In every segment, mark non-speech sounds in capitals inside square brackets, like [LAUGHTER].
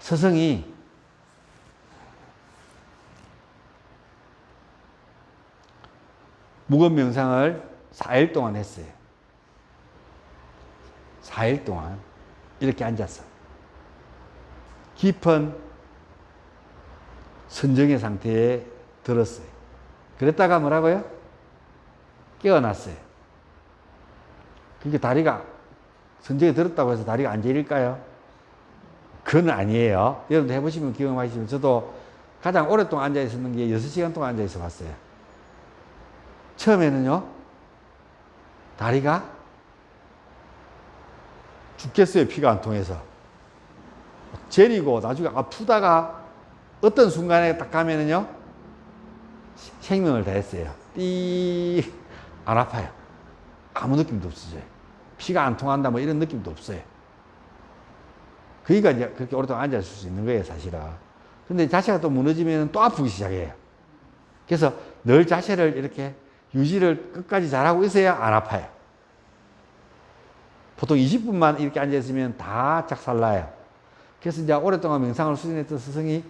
스승이 무건 명상을 4일 동안 했어요. 4일 동안 이렇게 앉았어. 깊은 선정의 상태에 들었어요. 그랬다가 뭐라고요? 깨어났어요. 그게 다리가 선정에 들었다고 해서 다리가 안 저릴까요? 그건 아니에요. 여러분도 해보시면 경험하시면 저도 가장 오랫동안 앉아 있었는 게 6시간 동안 앉아 있어 봤어요. 처음에는요, 다리가 죽겠어요. 피가 안 통해서. 제리고 나중에 아프다가 어떤 순간에 딱 가면은요, 시- 생명을 다했어요. 띠, 안 아파요. 아무 느낌도 없어져요. 피가 안 통한다 뭐 이런 느낌도 없어요. 그러니까 이제 그렇게 오랫동안 앉아 있을 수 있는 거예요, 사실은. 근데 자세가 또 무너지면 또 아프기 시작해요. 그래서 늘 자세를 이렇게 유지를 끝까지 잘하고 있어야 안 아파요. 보통 20분만 이렇게 앉아있으면 다 작살나요. 그래서 이제 오랫동안 명상을 수행했던 스승이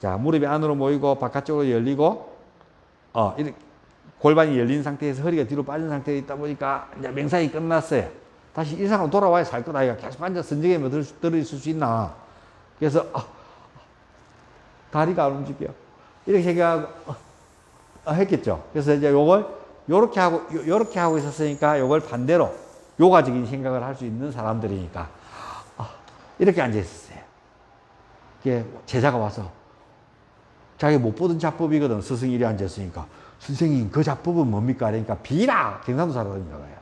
자, 무릎이 안으로 모이고 바깥쪽으로 열리고 어, 이렇게 골반이 열린 상태에서 허리가 뒤로 빠진 상태에 있다 보니까 이제 명상이 끝났어야 다시 일상으로 돌아와야 살 거다. 이가 계속 앉아 선정에만 들, 들어있을 수 있나. 그래서 어, 다리가 안 움직여. 이렇게 생각하고 어, 어, 했겠죠. 그래서 이제 요걸 요렇게 하고 요- 요렇게 하고 있었으니까 요걸 반대로 요가적인 생각을 할 수 있는 사람들이니까 아, 이렇게 앉아 있었어요. 이게 제자가 와서 자기 못 보던 자법이거든. 스승이 이리 앉았으니까. 선생님, 그 자법은 뭡니까? 그러니까 비라! 경상도 사람인가 봐요.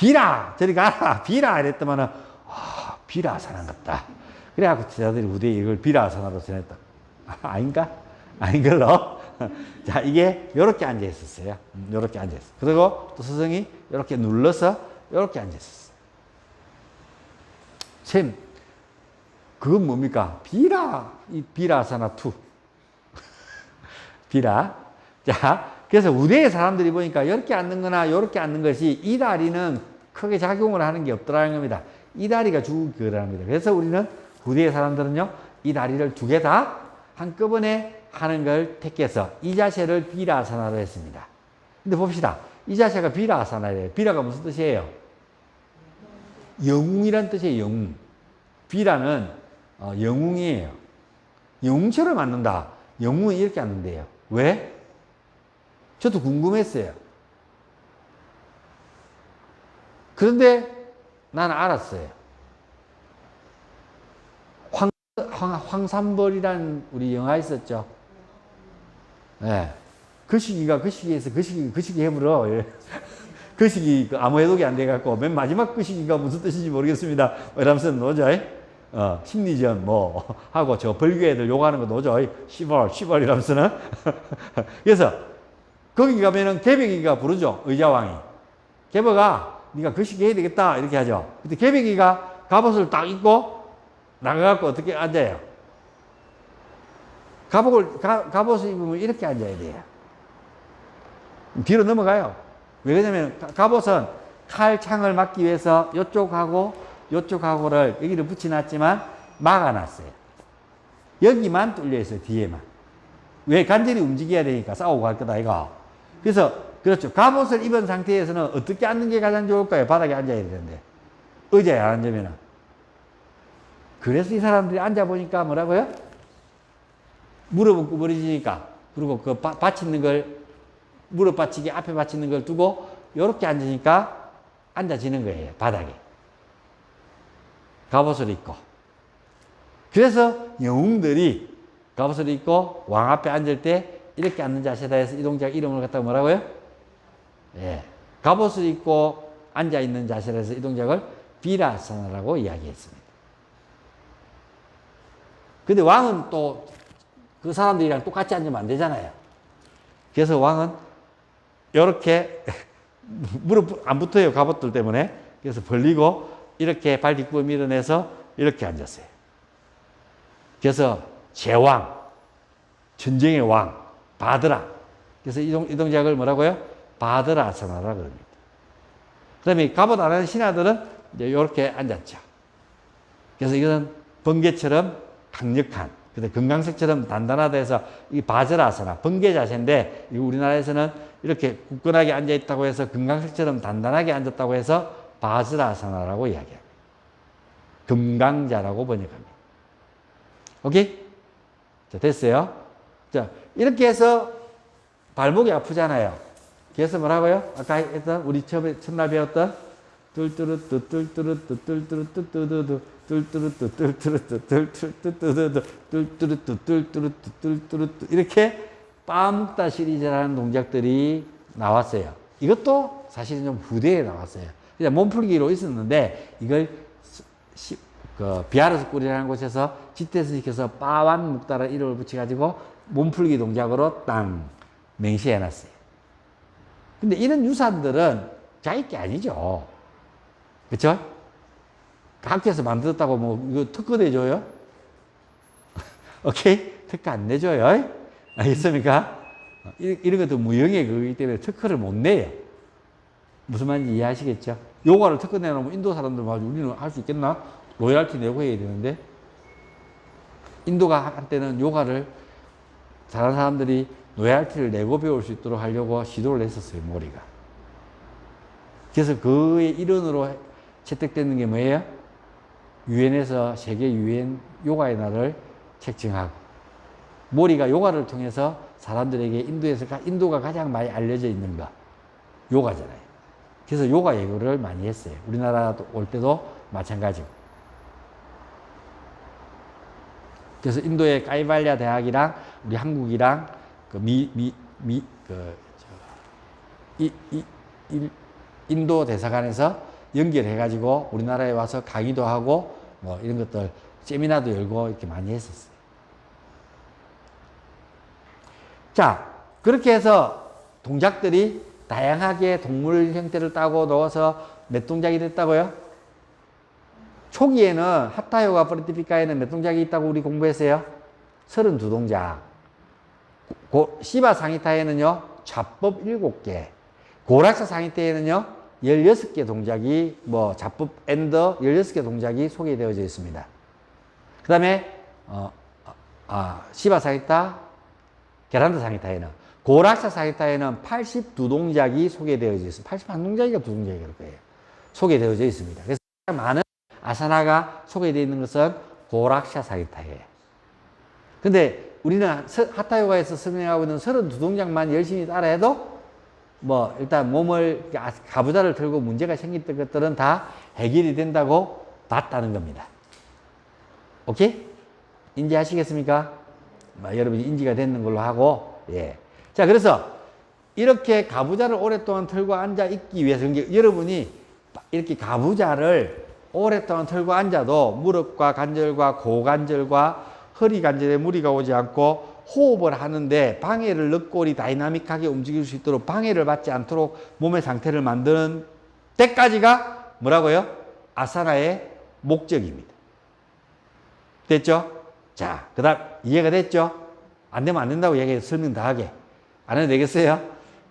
비라! 저리 가라! 비라! 이랬더만은, 아, 비라아사나 같다. 그래갖고 제자들이 후대에 이걸 비라아사나로 전했다. 아, 아닌가? 아닌 걸로. [LAUGHS] 자, 이게 요렇게 앉아 있었어요. 음, 요렇게 앉아 있어. 그리고 또 스승이 요렇게 눌러서 요렇게 앉아 있었어요. 쌤, 그건 뭡니까? 비라, 이 비라사나 투. [LAUGHS] 비라. 자, 그래서 우대의 사람들이 보니까 이렇게 앉는 거나 이렇게 앉는 것이 이 다리는 크게 작용을 하는 게 없더라는 겁니다. 이 다리가 죽은 거랍니다. 그래서 우리는 우대의 사람들은요, 이 다리를 두 개 다 한꺼번에 하는 걸 택해서 이 자세를 비라아사나로 했습니다. 근데 봅시다. 이 자세가 비라아사나예요. 비라가 무슨 뜻이에요? 영웅이란 뜻이에요, 영웅. 비라는 어, 영웅이에요. 영웅처럼 앉는다. 영웅은 이렇게 앉는데요. 왜? 저도 궁금했어요. 그런데 나는 알았어요. 황, 황, 황 산벌이란 우리 영화 있었죠. 예. 그 시기가 그 시기에서 그 시기, 그 시기 해부러. 예. [LAUGHS] 그 시기 그 아무 해독이 안 돼갖고 맨 마지막 그 시기가 무슨 뜻인지 모르겠습니다. 뭐 이러면서 노죠. 어, 심리전 뭐 [LAUGHS] 하고 저 벌교 애들 욕하는 거 노죠. 시벌 시벌 이러면서는 [LAUGHS] 그래서 거기 가면은 개백이가 부르죠. 의자왕이 개백아 네가 그 시기 해야 되겠다 이렇게 하죠. 근데 개백이가 갑옷을 딱 입고 나가갖고 어떻게 앉아요? 갑옷을 가, 갑옷을 입으면 이렇게 앉아야 돼요. 뒤로 넘어가요. 왜 그러냐면 가- 갑옷은 칼 창을 막기 위해서 이쪽하고 이쪽하고를 여기를 붙여놨지만 막아놨어요. 여기만 뚫려 있어요. 뒤에만. 왜 간절히 움직여야 되니까 싸우고 갈 거다 이거. 그래서 그렇죠. 갑옷을 입은 상태에서는 어떻게 앉는 게 가장 좋을까요? 바닥에 앉아야 되는데 의자에 안 앉으면은. 그래서 이 사람들이 앉아 보니까 뭐라고요? 무릎은 구부러지니까 그리고 그 바- 받치는 걸 무릎 받치기 앞에 받치는 걸 두고 이렇게 앉으니까 앉아지는 거예요 바닥에 갑옷을 입고 그래서 영웅들이 갑옷을 입고 왕 앞에 앉을 때 이렇게 앉는 자세다 해서 이 동작 이름을 갖다가 뭐라고요? 예, 갑옷을 입고 앉아 있는 자세라 해서 이 동작을 비라사나라고 이야기했습니다. 근데 왕은 또 그 사람들이랑 똑같이 앉으면 안 되잖아요. 그래서 왕은 이렇게 [LAUGHS] 무릎 안 붙어요 갑옷들 때문에 그래서 벌리고 이렇게 발 뒷구 밀어내서 이렇게 앉았어요. 그래서 제왕, 전쟁의 왕, 바드라. 그래서 이 동작을 뭐라고요? 바드라사나라 그럽니다. 그 다음에 갑옷 안 하는 신하들은 이제 이렇게 앉았죠. 그래서 이거는 번개처럼 강력한 근데 금강석처럼 단단하다 해서 이 바젤아사나 번개 자세인데 이 우리나라에서는 이렇게 굳건하게 앉아 있다고 해서 금강석처럼 단단하게 앉았다고 해서 바젤아사나라고 이야기합니다. 금강자라고 번역합니다. 오케이? 자, 됐어요? 자, 이렇게 해서 발목이 아프잖아요. 그래서 뭐라고요? 아까 했던 우리 처음에 첫날 배웠던 뚫뚜루뚜 뚫뚜루뚜 뚫뚜루뚜 뚜두두 뚫뚜루뚜 뚫뚜루뚜 뚫뚜루뚜 뚜두두 뚫뚜루뚜 뚫뚜루뚜 뚫뚜루뚜 이렇게 빠묵다 시리즈라는 동작들이 나왔어요. 이것도 사실은 좀 후대에 나왔어요. 그냥 몸풀기로 있었는데 이걸 시, 그 비아르스 꿀이라는 곳에서 지태스 시켜서 빠완 묵다라 이름을 붙여가지고 몸풀기 동작으로 땅 맹시해놨어요. 근데 이런 유산들은 자기 게 아니죠. 그쵸? 학교에서 만들었다고 뭐 이거 특허 내줘요? [LAUGHS] 오케이? 특허 안 내줘요. 알겠습니까? 이- 이런 것도 무형의 그거기 때문에 특허를 못 내요. 무슨 말인지 이해하시겠죠? 요가를 특허 내놓으면 인도 사람들 말고 우리는 할 수 있겠나? 로열티 내고 해야 되는데. 인도가 한때는 요가를 다른 사람들이 로열티를 내고 배울 수 있도록 하려고 시도를 했었어요, 모리가. 그래서 그의 일원으로 채택되는 게 뭐예요? 유엔에서 세계 유엔 요가의 날을 책정하고 모리가 요가를 통해서 사람들에게 인도에서 가- 인도가 가장 많이 알려져 있는 거 요가잖아요. 그래서 요가 예고를 많이 했어요. 우리나라 올 때도 마찬가지고. 그래서 인도의 까이발리아 대학이랑 우리 한국이랑 그 미, 미, 미, 그, 저, 이, 이, 일- 인도 대사관에서 연결해가지고 우리나라에 와서 강의도 하고 뭐 이런 것들 세미나도 열고 이렇게 많이 했었어요. 자, 그렇게 해서 동작들이 다양하게 동물 형태를 따고 넣어서 몇 동작이 됐다고요? 초기에는 하타요가 프리티피카에는 몇 동작이 있다고 우리 공부했어요? 32동작. 고, 시바 상이타에는요, 좌법 7개. 고락사 상이타에는요, 16개 동작이, 뭐, 좌법 엔더 16개 동작이 소개되어져 있습니다. 그 다음에, 어, 아, 시바 상이타, 게란다 상이타에는, 고락사 상이타에는 82동작이 소개되어져 있습니다. 81동작이가 2동작이 그럴 거예요. 소개되어져 있습니다. 그래서 많은 아사나가 소개되어 있는 것은 고락샤 상이타예요. 근데 우리는 서- 하타요가에서 설명하고 있는 32동작만 열심히 따라해도 뭐 일단 몸을 아- 가부좌를 들고 문제가 생겼던 것들은 다 해결이 된다고 봤다는 겁니다. 오케이? 인지하시겠습니까? 뭐 여러분이 인지가 됐는 걸로 하고 예. 자 그래서 이렇게 가부좌를 오랫동안 틀고 앉아 있기 위해서 그러니까 여러분이 이렇게 가부좌를 오랫동안 틀고 앉아도 무릎과 관절과 고관절과 허리 관절에 무리가 오지 않고 호흡을 하는데 방해를 우리 다이나믹하게 움직일 수 있도록 방해를 받지 않도록 몸의 상태를 만드는 때까지가 뭐라고요? 아사나의 목적입니다. 됐죠? 자, 그 다음 이해가 됐죠? 안 되면 안 된다고 얘기해 설명 다 하게. 안 해도 되겠어요?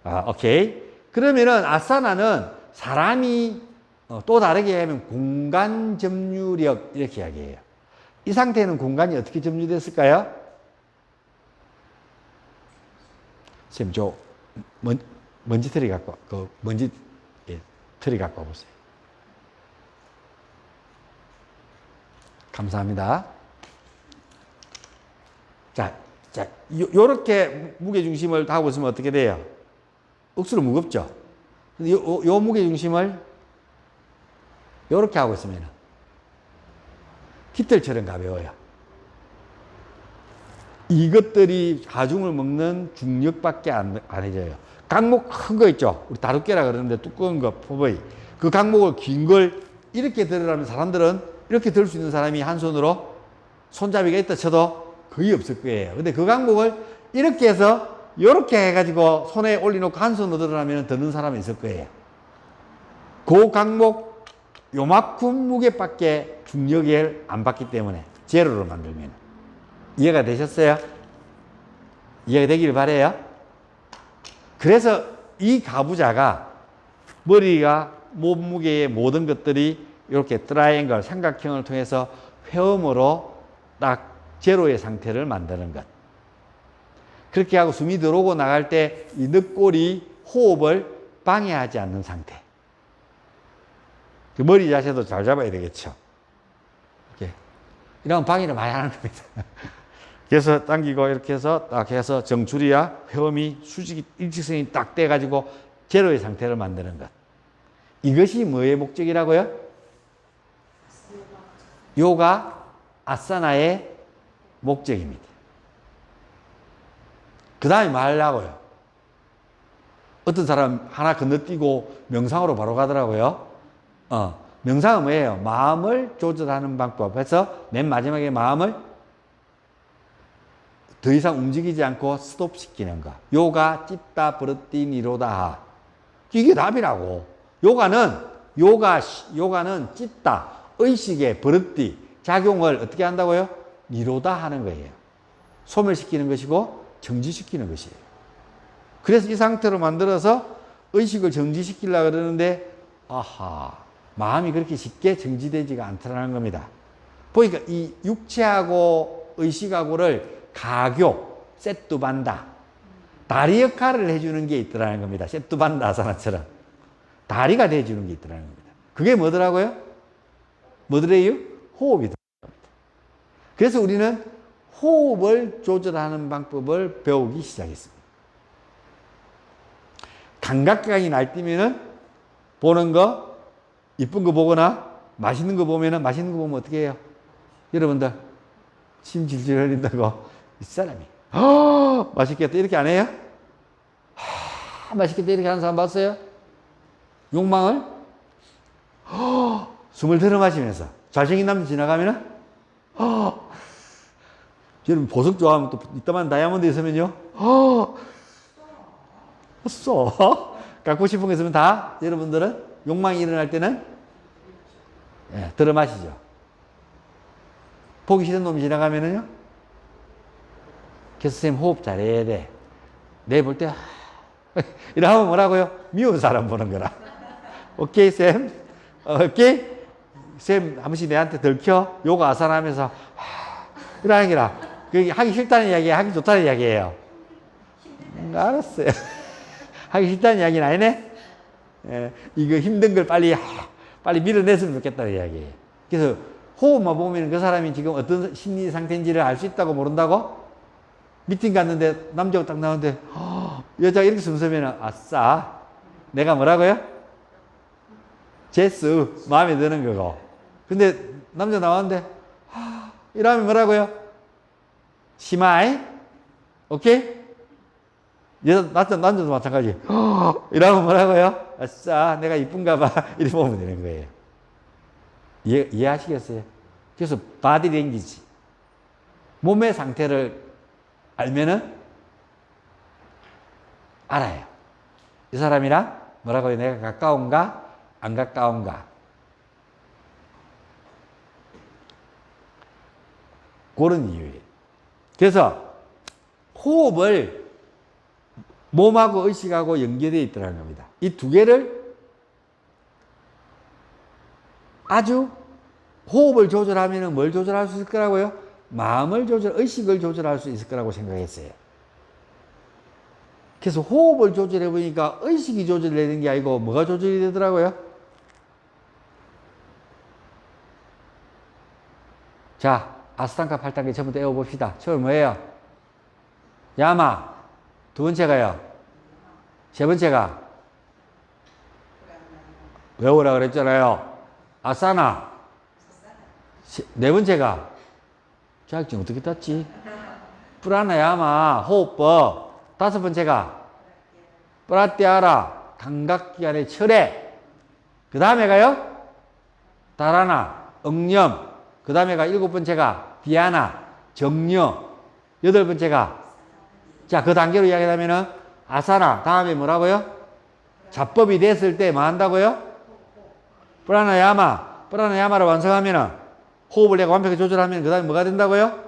아, 오케이. 그러면은 아사나는 사람이 어, 또 다르게 하면 공간 점유력 이렇게 이야기해요. 이 상태는 공간이 어떻게 점유됐을까요? 선생님, 저 먼, 먼지 틀이 갖고, 와. 그 먼지 예, 틀이 갖고 와보세요. 감사합니다. 자, 자, 요, 요렇게 무게중심을 하고 있으면 어떻게 돼요? 억수로 무겁죠? 요, 요 무게중심을 요렇게 하고 있으면 깃털처럼 가벼워요. 이것들이 가중을 먹는 중력밖에 안, 안 해져요. 강목 큰 거 있죠? 우리 다루깨라 그러는데 두꺼운 거, 포버이. 그 강목을 긴 걸 이렇게 들으라면 사람들은 이렇게 들 수 있는 사람이 한 손으로 손잡이가 있다 쳐도 거의 없을 거예요. 근데 그 강목을 이렇게 해서 이렇게 해가지고 손에 올려놓고 한 손으로 들으라면 드는 사람이 있을 거예요. 그 강목 요만큼 무게밖에 중력을 안 받기 때문에 제로로 만들면 이해가 되셨어요? 이해가 되길 바래요. 그래서 이 가부좌가 머리가 몸무게의 모든 것들이 이렇게 트라이앵글 삼각형을 통해서 회음으로 딱 제로의 상태를 만드는 것. 그렇게 하고 숨이 들어오고 나갈 때 이 늑골이 호흡을 방해하지 않는 상태. 그 머리 자세도 잘 잡아야 되겠죠. 이렇게. 이런 방해를 많이 하는 겁니다. [LAUGHS] 그래서 당기고 이렇게 해서 딱 해서 정수리와 회음이 수직이 일직선이 딱 돼가지고 제로의 상태를 만드는 것. 이것이 뭐의 목적이라고요? 요가 아사나의 목적입니다. 그 다음에 뭐 하려고요? 어떤 사람 하나 건너뛰고 명상으로 바로 가더라고요. 어, 명상은 뭐예요? 마음을 조절하는 방법. 그래서 맨 마지막에 마음을 더 이상 움직이지 않고 스톱시키는 거. 요가 찢다 버릇디 니로다. 이게 답이라고. 요가는 요가 요가는 찢다 의식의 버릇디 작용을 어떻게 한다고요? 니로다 하는 거예요. 소멸시키는 것이고 정지시키는 것이에요. 그래서 이 상태로 만들어서 의식을 정지시키려고 그러는데 아하 마음이 그렇게 쉽게 정지되지가 않더라는 겁니다. 보니까 이 육체하고 의식하고를 가교 세뚜반다 다리 역할을 해주는 게 있더라는 겁니다. 세뚜반다 아사나처럼 다리가 돼주는 게 있더라는 겁니다. 그게 뭐더라고요? 뭐더래요? 호흡이더랍니다. 그래서 우리는 호흡을 조절하는 방법을 배우기 시작했습니다. 감각각이 날뛰면은 보는 거, 이쁜 거 보거나 맛있는 거 보면은 맛있는 거 보면 어떻게 해요? 여러분들 침 질질 흘린다고. 이 사람이. 아 맛있겠다. 이렇게 안 해요? 아, 맛있겠다. 이렇게 하는 사람 봤어요? 욕망을? 아, 숨을 들어 마시면서. 잘생긴 남자 지나가면은? 아, 여러분 보석 좋아하면 또 이따만 다이아몬드 있으면요? 아, 써. 갖고 싶은 거 있으면 다 여러분들은 욕망이 일어날 때는 예, 들어 마시죠. 보기 싫은 놈이 지나가면은요. 그래서 선생님 호흡 잘해야 돼. 내 볼 때, [LAUGHS] 이러면 뭐라고요? 미운 사람 보는 거라. 오케이, 쌤? 어, 오케이? 쌤, 한 번씩 내한테 들켜? 요가 아산 하면서, 이러는 게라. 그게 하기 싫다는 이야기, 하기 좋다는 이야기예요. 음, 알았어요. [LAUGHS] 하기 싫다는 이야기는 아니네? 예, 이거 힘든 걸 빨리, 빨리 밀어냈으면 좋겠다는 이야기예요. 그래서 호흡만 보면 그 사람이 지금 어떤 심리 상태인지를 알 수 있다고 모른다고? 미팅 갔는데 남자가 딱 나오는데 허, 여자가 이렇게 숨으면 아싸 내가 뭐라고요? 제스 마음에 드는 거고 근데 남자 나왔는데 하, 이러면 뭐라고요? 시마이 오케이? 여자 남자, 남자도 마찬가지 허, 이러면 뭐라고요? 아싸 내가 이쁜가 봐 [LAUGHS] 이렇게 보면 되는 거예요 이해, 이해하시겠어요? 그래서 바디 랭귀지 몸의 상태를 알면은 알아요. 이 사람이랑 뭐라고요? 내가 가까운가? 안 가까운가? 그런 이유예요. 그래서 호흡을 몸하고 의식하고 연결되어 있더라는 겁니다. 이 두 개를 아주 호흡을 조절하면 뭘 조절할 수 있을 거라고요? 마음을 조절, 의식을 조절할 수 있을 거라고 생각했어요. 그래서 호흡을 조절해 보니까 의식이 조절되는 게 아니고 뭐가 조절이 되더라고요? 자, 아스탄카 8단계 전부터 외워봅시다. 처음 뭐예요? 야마. 두 번째가요. 세 번째가? 외우라 그랬잖아요. 아사나. 네 번째가? 자격증 어떻게 땄지? 프라나야마. 호흡법. 다섯 번째가? 프라티아라. 감각기관의 철회. 그 다음에 가요? 다라나. 응념 그 다음에 가 일곱 번째가 디아나. 정녀. 여덟 번째가 자 그 단계로 이야기하면은 아사나 다음에 뭐라고요? 자법이 됐을 때 뭐 한다고요? 프라나야마 프라나야마를 완성하면은 호흡을 내가 완벽히 조절하면 그 다음에 뭐가 된다고요?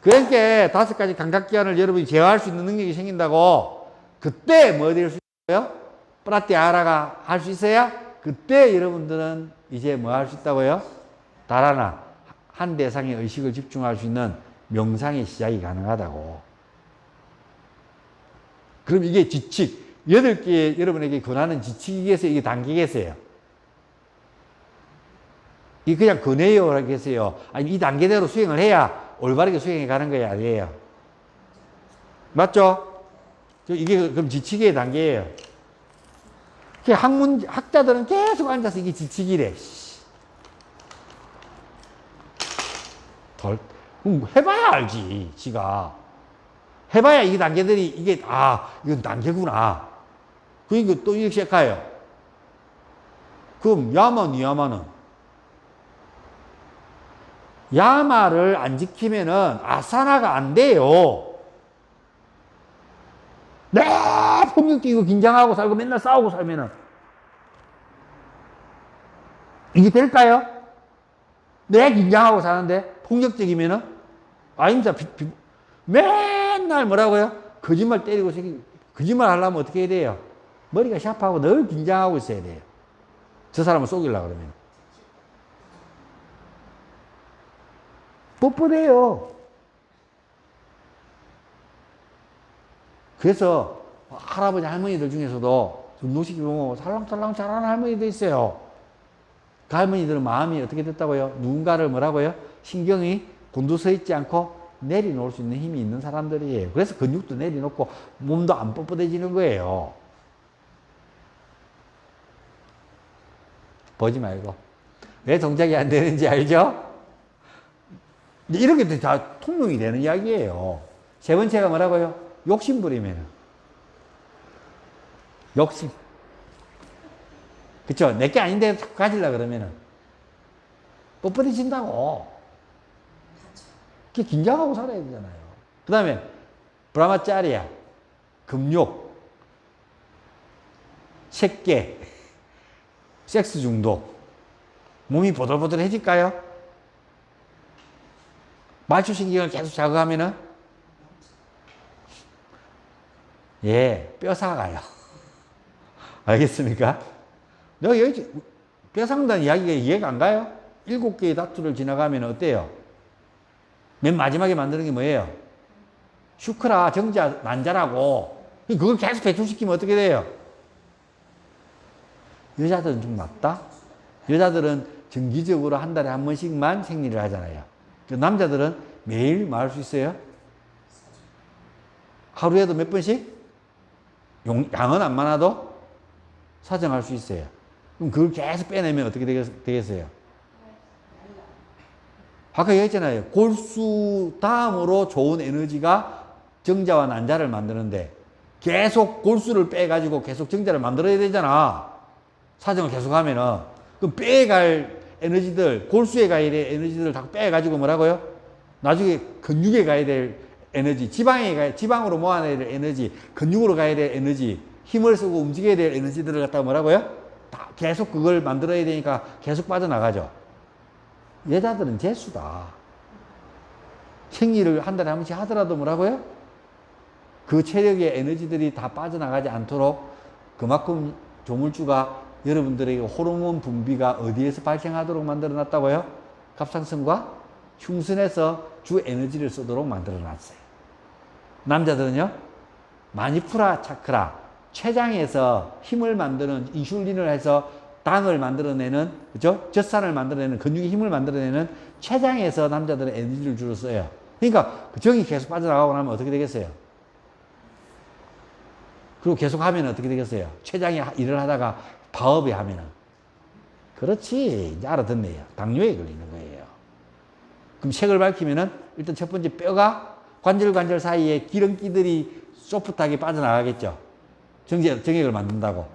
그러니까 다섯 가지 감각기관을 여러분이 제어할 수 있는 능력이 생긴다고 그때 뭐 될 수 있어요? 프라티아라가 할 수 있어야 그때 여러분들은 이제 뭐 할 수 있다고요? 달아나 한 대상의 의식을 집중할 수 있는 명상의 시작이 가능하다고. 그럼 이게 지칙, 여덟 개 여러분에게 권하는 지칙이겠어요? 이게 단계겠어요? 이 그냥 권해요, 하겠어요? 아니, 이 단계대로 수행을 해야 올바르게 수행해 가는 거야, 아니에요? 맞죠? 저 이게 그럼 지치기의 단계예요. 그 학문, 학자들은 계속 앉아서 이게. 씨. 덜, 그럼 해봐야 알지, 지가. 해봐야 이 단계들이, 이게, 아, 이건 단계구나. 그러니까 또 이렇게 시작해요. 그럼 야마, 니야마는? 야마를 안 지키면은 아사나가 안 돼요. 네, 폭력 뛰고 긴장하고 살고 맨날 싸우고 살면은 이게 될까요? 네, 긴장하고 사는데 폭력적이면은 아닙니다. 맨날 뭐라고요? 거짓말 때리고 거짓말 하려면 어떻게 해야 돼요? 머리가 샤프하고 늘 긴장하고 있어야 돼요. 저 사람을 속이려고 그러면. 뻣뻣해요. 그래서 할아버지 할머니들 중에서도 운동시키 보면 살랑살랑 잘하는 할머니도 있어요. 그 할머니들은 마음이 어떻게 됐다고요? 누군가를 뭐라고요? 신경이 곤두서 있지 않고 내려놓을 수 있는 힘이 있는 사람들이에요. 그래서 근육도 내려놓고 몸도 안 뻣뻣해지는 거예요. 보지 말고. 왜 동작이 안 되는지 알죠? 이렇게 다 통용이 되는 이야기예요. 세 번째가 뭐라고요? 욕심 부리면. 욕심. 그쵸? 내 게 아닌데 자꾸 가지려 그러면은. 뻣뻣해진다고. 긴장하고 살아야 되잖아요. 그 다음에, 브라마짜리야. 금욕. 색계. [LAUGHS] 섹스 중독. 몸이 보들보들해질까요? 말초신경을 계속 자극하면은 예, 뼈사가요. [LAUGHS] 알겠습니까? 내가 여기 뼈상단 이야기가 이해가 안 가요? 일곱 개의 다투를 지나가면 어때요? 맨 마지막에 만드는 게 뭐예요? 슈크라, 정자, 난자라고. 그걸 계속 배출시키면 어떻게 돼요? 여자들은 좀 낫다? 여자들은 정기적으로 한 달에 한 번씩만 생리를 하잖아요. 그 남자들은 매일 뭐할수 있어요? 하루에도 몇 번씩? 용, 양은 안 많아도 사정할 수 있어요. 그럼 그걸 계속 빼내면 어떻게 되겠, 되겠어요? 아까 얘기했잖아요. 골수 다음으로 좋은 에너지가 정자와 난자를 만드는데 계속 골수를 빼가지고 계속 정자를 만들어야 되잖아. 사정을 계속 하면은. 그럼 빼갈 에너지들, 골수에 가야 될 에너지들을 다 빼가지고 뭐라고요? 나중에 근육에 가야 될 에너지, 지방에 가 지방으로 모아내야 될 에너지, 근육으로 가야 될 에너지, 힘을 쓰고 움직여야 될 에너지들을 갖다가 뭐라고요? 다 계속 그걸 만들어야 되니까 계속 빠져나가죠. 여자들은 재수다. 생리를 한 달에 한 번씩 하더라도 뭐라고요? 그 체력의 에너지들이 다 빠져나가지 않도록 그만큼 조물주가 여러분들에게 호르몬 분비가 어디에서 발생하도록 만들어 놨다고요? 갑상선과 흉선에서 주 에너지를 쓰도록 만들어 놨어요. 남자들은요, 마니푸라 차크라, 췌장에서 힘을 만드는 인슐린을 해서 당을 만들어내는, 그죠? 젖산을 만들어내는, 근육의 힘을 만들어내는 췌장에서 남자들은 에너지를 주로 써요. 그러니까 그 정이 계속 빠져나가고 나면 어떻게 되겠어요? 그리고 계속 하면 어떻게 되겠어요? 췌장이 일을 하다가 파업이 하면은. 그렇지. 이제 알아듣네요. 당뇨에 걸리는 거예요. 그럼 색을 밝히면은 일단 첫 번째 뼈가 관절 관절 사이에 기름기들이 소프트하게 빠져나가겠죠. 정제, 정액을 만든다고.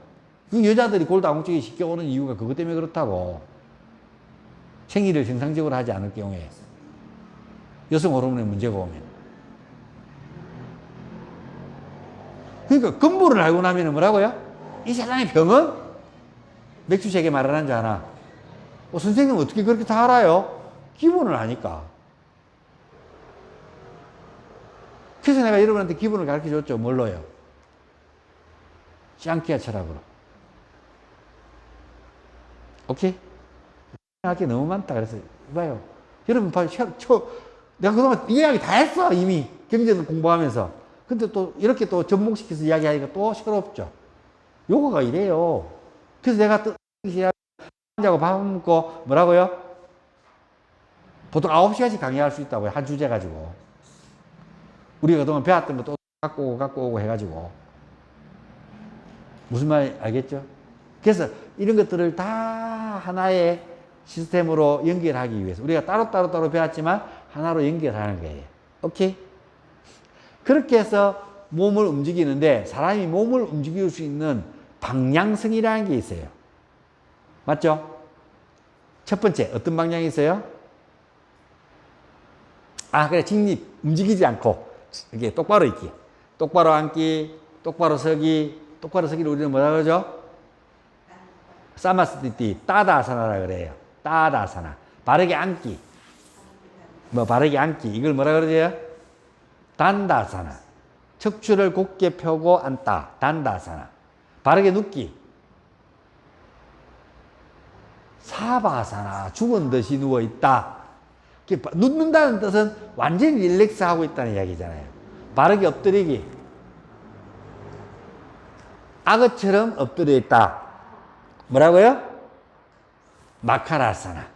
그 여자들이 골다공증이 쉽게 오는 이유가 그것 때문에 그렇다고. 생리를 정상적으로 하지 않을 경우에. 여성 호르몬에 문제가 오면. 그러니까 근본을 알고 나면 뭐라고요? 이 세상의 병은 맥주세계 말하는 줄 아나? 어, 선생님 어떻게 그렇게 다 알아요? 기본을 아니까. 그래서 내가 여러분한테 기본을 가르쳐 줬죠. 뭘로요? 짱키아 철학으로. 오케이? 할게 너무 많다. 그래서, 봐요. 여러분, 봐요. 초, 내가 그동안 이 이야기 다 했어, 이미. 경제를 공부하면서. 근데 또 이렇게 또 접목시켜서 이야기하니까 또 시끄럽죠. 요거가 이래요. 그래서 내가 또, 자고 밥 먹고 뭐라고요? 보통 9시간씩 강의할 수 있다고요. 한 주제 가지고. 우리가 그동안 배웠던 거 또 갖고 오고 갖고 오고 해가지고. 무슨 말 알겠죠? 그래서 이런 것들을 다 하나의 시스템으로 연결하기 위해서 우리가 따로 따로 따로 배웠지만 하나로 연결하는 거예요. 오케이? 그렇게 해서 몸을 움직이는데 사람이 몸을 움직일 수 있는 방향성이라는 게 있어요. 맞죠? 첫 번째, 어떤 방향이 있어요? 아, 그래, 직립. 움직이지 않고. 이게 똑바로 있기. 똑바로 앉기, 똑바로 서기, 똑바로 서기를 우리는 뭐라 그러죠? 사마스티티, 따다아사나라 그래요. 따다아사나. 바르게 앉기. 뭐, 바르게 앉기. 이걸 뭐라 그러죠? 단다아사나. 척추를 곧게 펴고 앉다. 단다아사나. 바르게 눕기. 사바사나. 죽은 듯이 누워있다. 눕는다는 뜻은 완전히 릴렉스 하고 있다는 이야기잖아요. 바르게 엎드리기. 악어처럼 엎드려 있다. 뭐라고요? 마카라사나.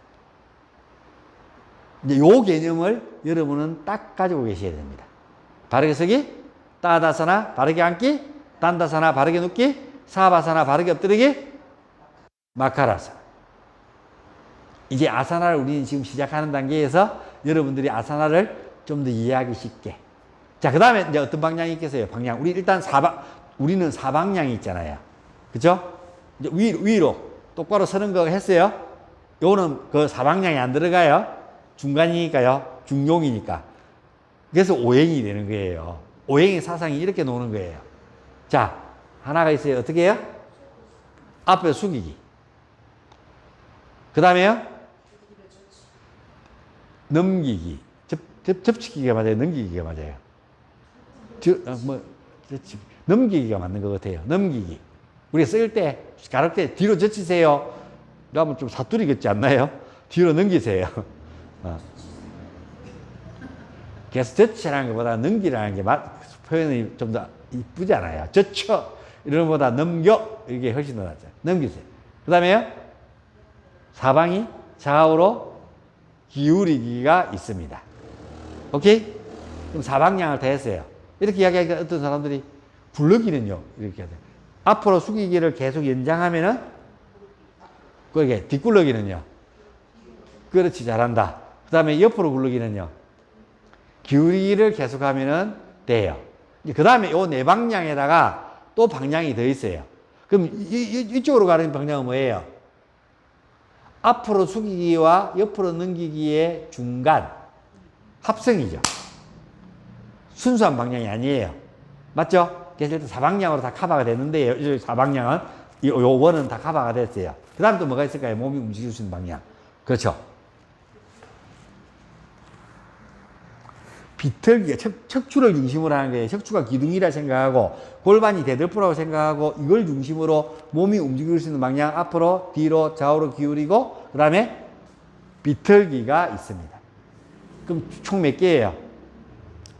이제 요 개념을 여러분은 딱 가지고 계셔야 됩니다. 바르게 서기, 따다사나, 바르게 앉기, 단다사나, 바르게 눕기, 사바사나, 바르게 엎드리기, 마카라사나. 이제 아사나를 우리는 지금 시작하는 단계에서 여러분들이 아사나를 좀 더 이해하기 쉽게. 자, 그 다음에 이제 어떤 방향이 있겠어요? 방향. 우리 일단 사방, 우리는 사방향이 있잖아요. 그죠? 이제 위로, 위로 똑바로 서는 거 했어요? 요거는 그 사방향이 안 들어가요. 중간이니까요. 중용이니까. 그래서 오행이 되는 거예요. 오행의 사상이 이렇게 노는 거예요. 자, 하나가 있어요. 어떻게 해요? 앞에 숙이기. 그 다음에요? 넘기기. 접, 접, 접치기가 맞아요? 넘기기가 맞아요? 저, 어, 뭐, 넘기기가 맞는 것 같아요. 넘기기. 우리가 쓸 때, 때 뒤로 젖히세요. 그러면 좀 사투리 같지 않나요? 뒤로 넘기세요. 어. 그래서 젖히라는 것보다 넘기라는 게 맞, 표현이 좀 더 이쁘잖아요. 젖혀. 이런 것보다 넘겨. 이게 훨씬 더 낫죠. 넘기세요. 그 다음에요? 사방이 좌우로 기울이기가 있습니다. 오케이? 그럼 사방향을 다 했어요. 이렇게 이야기하니까 어떤 사람들이 굴러기는요. 이렇게 해야 돼. 앞으로 숙이기를 계속 연장하면은 그게 뒷굴러기는요. 그렇지 잘한다. 그 다음에 옆으로 굴러기는요. 기울이기를 계속하면은 돼요. 그 다음에 요 네 방향에다가 또 방향이 더 있어요. 그럼 이, 이, 이쪽으로 가는 방향은 뭐예요? 앞으로 숙이기와 옆으로 넘기기의 중간 합성이죠. 순수한 방향이 아니에요. 맞죠? 그래서 사방향으로 다 커버가 됐는데 이 사방향은 이 요 원은 다 커버가 됐어요. 그 다음 또 뭐가 있을까요? 몸이 움직일 수 있는 방향. 그렇죠. 비틀기가 척, 척추를 중심으로 하는 거예요. 척추가 기둥이라 생각하고 골반이 대들보라고 생각하고 이걸 중심으로 몸이 움직일 수 있는 방향 앞으로 뒤로 좌우로 기울이고 그 다음에 비틀기가 있습니다. 그럼 총 몇 개예요?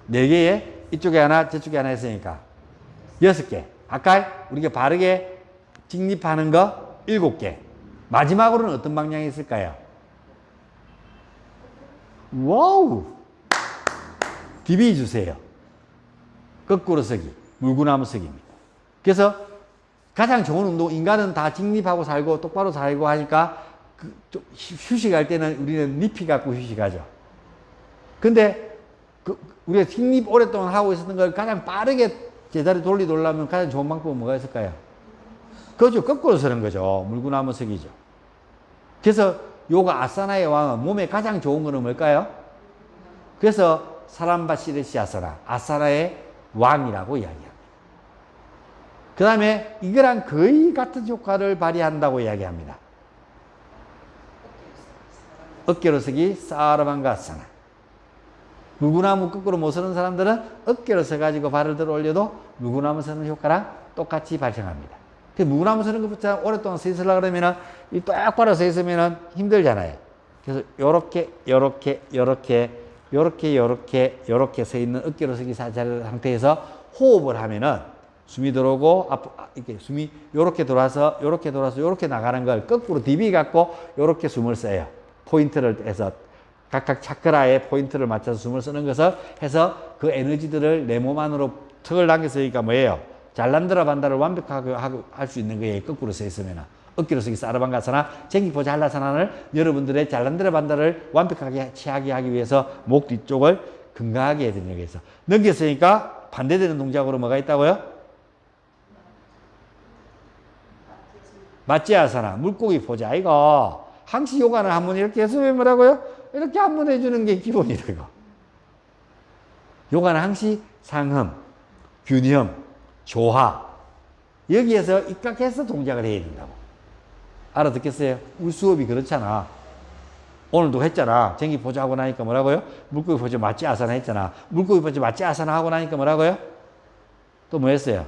네 개에 이쪽에 하나 저쪽에 하나 했으니까 여섯 개. 아까 우리가 바르게 직립하는 거 일곱 개. 마지막으로는 어떤 방향이 있을까요? 와우! DB 주세요. 거꾸로 서기, 물구나무 서기입니다. 그래서 가장 좋은 운동, 인간은 다 직립하고 살고 똑바로 살고 하니까 그, 휴식할 때는 우리는 잎이 갖고 휴식하죠. 근데 그, 우리가 직립 오랫동안 하고 있었던 걸 가장 빠르게 제자리 돌리돌려면 가장 좋은 방법은 뭐가 있을까요? 그죠. 거꾸로 서는 거죠. 물구나무 서기죠. 그래서 요가 아사나의 왕은 몸에 가장 좋은 거는 뭘까요? 그래서 사람바시르시 아사나, 아사나의 왕이라고 이야기합니다. 그 다음에 이거랑 거의 같은 효과를 발휘한다고 이야기합니다. 어깨로 서기, 사르방가 아사나. 물구나무 거꾸로 못 서는 사람들은 어깨로 서가지고 발을 들어 올려도 물구나무 서는 효과랑 똑같이 발생합니다. 그 물구나무 서는 것부터 오랫동안 서 있으려고 그러면은 이 똑바로 서 있으면은 힘들잖아요. 그래서 요렇게, 요렇게, 요렇게 요렇게 요렇게 요렇게 서 있는 어깨로 서기 상태에서 호흡을 하면은 숨이 들어오고 앞 아, 이렇게 숨이 요렇게 돌아서 요렇게 돌아서 요렇게 나가는 걸 거꾸로 디비 갖고 요렇게 숨을 써요. 포인트를 해서 각각 차크라에 포인트를 맞춰서 숨을 쓰는 것을 해서 그 에너지들을 내 몸 안으로 턱을 당겨서니까 뭐예요? 잘난드라 반다를 완벽하게 할 수 있는 거예요. 거꾸로 서 있으면은. 어깨로 서기 사르방가사나 쟁기포 잘라사나를 여러분들의 잘난드라 반다를 완벽하게 취하게 하기 위해서 목 뒤쪽을 건강하게 해드리는 위해서 넘겼으니까 반대되는 동작으로 뭐가 있다고요? 맞지 아사나 물고기 포자 이거 항시 요가는 한번 이렇게 해서 왜 뭐라고요? 이렇게 한 번 해주는 게 기본이다 이거. 요가는 항시 상흠 균형 조화. 여기에서 입각해서 동작을 해야 된다고. 알아듣겠어요? 우리 수업이 그렇잖아. 오늘도 했잖아. 쟁기 포자 하고 나니까 뭐라고요? 물고기 포자 맞지? 아사나 했잖아. 물고기 포자 맞지? 아사나 하고 나니까 뭐라고요? 또 뭐 했어요?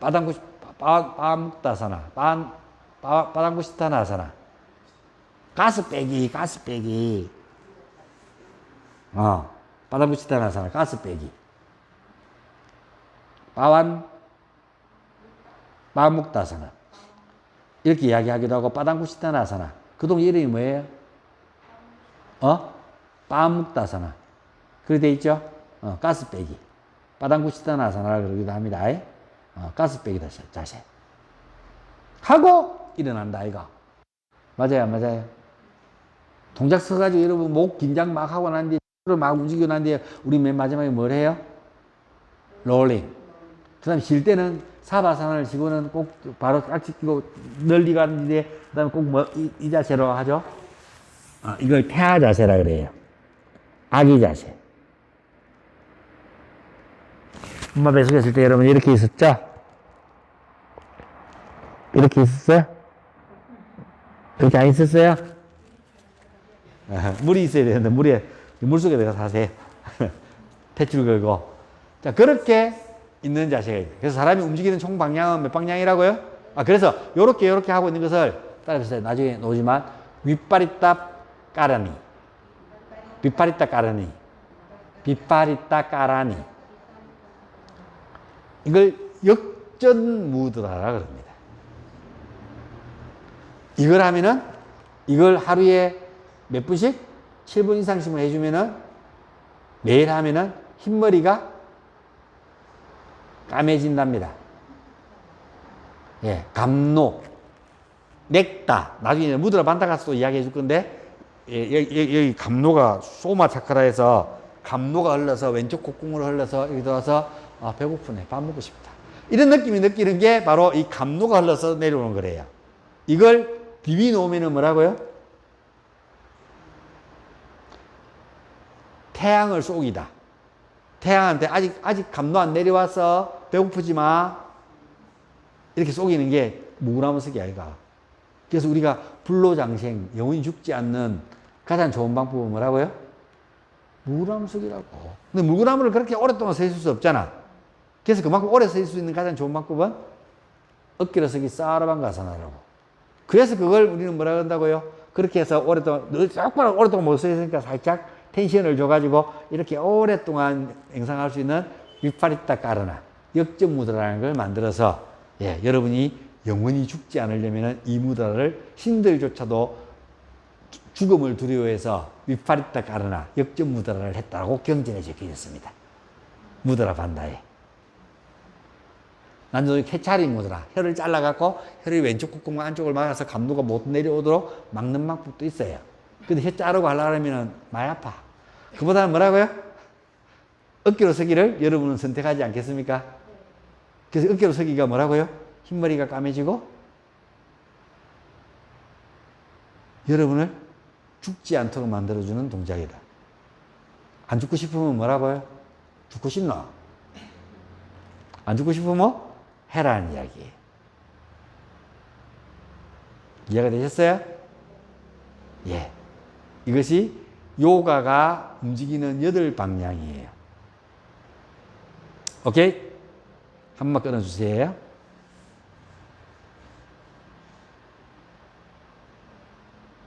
빠당구 빠묵다사나. 빠 빠당구시타나사나 가스 빼기 가스 빼기 어 빠당구시타나사나 가스 빼기 빠완 빠묵다사나. 이렇게 이야기하기도 하고 빠당구시타나사나. 그 동 이름이 뭐예요? 어? 빠묵다사나. 그래 돼 있죠? 어, 가스 빼기 빠당구시타나사나 그러기도 합니다. 어, 가스 빼기 다시 자세 하고 일어난다 아이가 맞아요 안 맞아요 동작 서가지고 여러분 목 긴장 막 하고 난 뒤에 막 움직이고 난 뒤에 우리 맨 마지막에 뭘 해요? 롤링 그 다음에 쉴 때는 사바산을 쉬고는 꼭 바로 깍지 끼고 널리 가는데 그 다음에 꼭뭐이 자세로 하죠 아, 이걸 태아 자세라 그래요 아기 자세 엄마 뱃속에 있을 때 여러분 이렇게 있었죠? 이렇게 있었어요? 이렇게 안 있었어요? 아, [LAUGHS] 물이 있어야 되는데 물에 물속에 내가 사세요. [LAUGHS] 탯줄 걸고. 자 그렇게 있는 자세가 있어요. 그래서 사람이 움직이는 총 방향은 몇 방향이라고요? 아 그래서 요렇게 요렇게 하고 있는 것을 따라해보세요. 나중에 나오지만 윗발이 딱 까라니 윗발이 딱 까라니 빗발이 딱 까라니 이걸 역전 무드라라 그럽니다. 이걸 하면은 이걸 하루에 몇 분씩 7분 이상씩만 해주면은 매일 하면은 흰머리가 까매진답니다. 예, 감노, 넥다. 나중에 무드라 반다 가서 또 이야기해 줄 건데 예, 여기, 여기 감노가 소마 차크라에서 감노가 흘러서 왼쪽 콧구멍으로 흘러서 여기 들어와서 아, 배고프네. 밥 먹고 싶다. 이런 느낌이 느끼는 게 바로 이 감노가 흘러서 내려오는 거래요. 이걸 비비 놓으면 뭐라고요? 태양을 쏘기다. 태양한테 아직, 아직 감도 안 내려와서 배고프지 마. 이렇게 쏘기는 게 무구나무 쓰기 아이가. 그래서 우리가 불로장생, 영원히 죽지 않는 가장 좋은 방법은 뭐라고요? 무구나무 쓰기라고. 근데 무구나무를 그렇게 오랫동안 서 있을 수 없잖아. 그래서 그만큼 오래 서 있을 수 있는 가장 좋은 방법은 어깨로 서기 싸라방가사나라고. 그래서 그걸 우리는 뭐라 그런다고요? 그렇게 해서 오랫동안, 조금 오랫동안 못 서 있으니까 살짝 텐션을 줘가지고 이렇게 오랫동안 행상할 수 있는 윗파리타 까르나 역전 무드라는 걸 만들어서 예, 여러분이 영원히 죽지 않으려면 이 무드라를 신들조차도 죽음을 두려워해서 윗파리타 까르나 역전 무드라를 했다고 경전에 적혀 있습니다. 무드라 반다에. 난저 캐차리 무드라 혀를 잘라갖고 혀를 왼쪽 콧구멍 안쪽을 막아서 감도가 못 내려오도록 막는 방법도 있어요. 근데 혀 자르고 하려면 많이 아파. 그보다는 뭐라고요? 어깨로 서기를 여러분은 선택하지 않겠습니까? 그래서 어깨로 서기가 뭐라고요? 흰머리가 까매지고 여러분을 죽지 않도록 만들어주는 동작이다. 안 죽고 싶으면 뭐라고요? 죽고 싶나? 안 죽고 싶으면 해라는 이야기예요. 이해가 되셨어요? 예. 이것이 요가가 움직이는 여덟 방향이에요. 오케이? 한 번만 끊어주세요.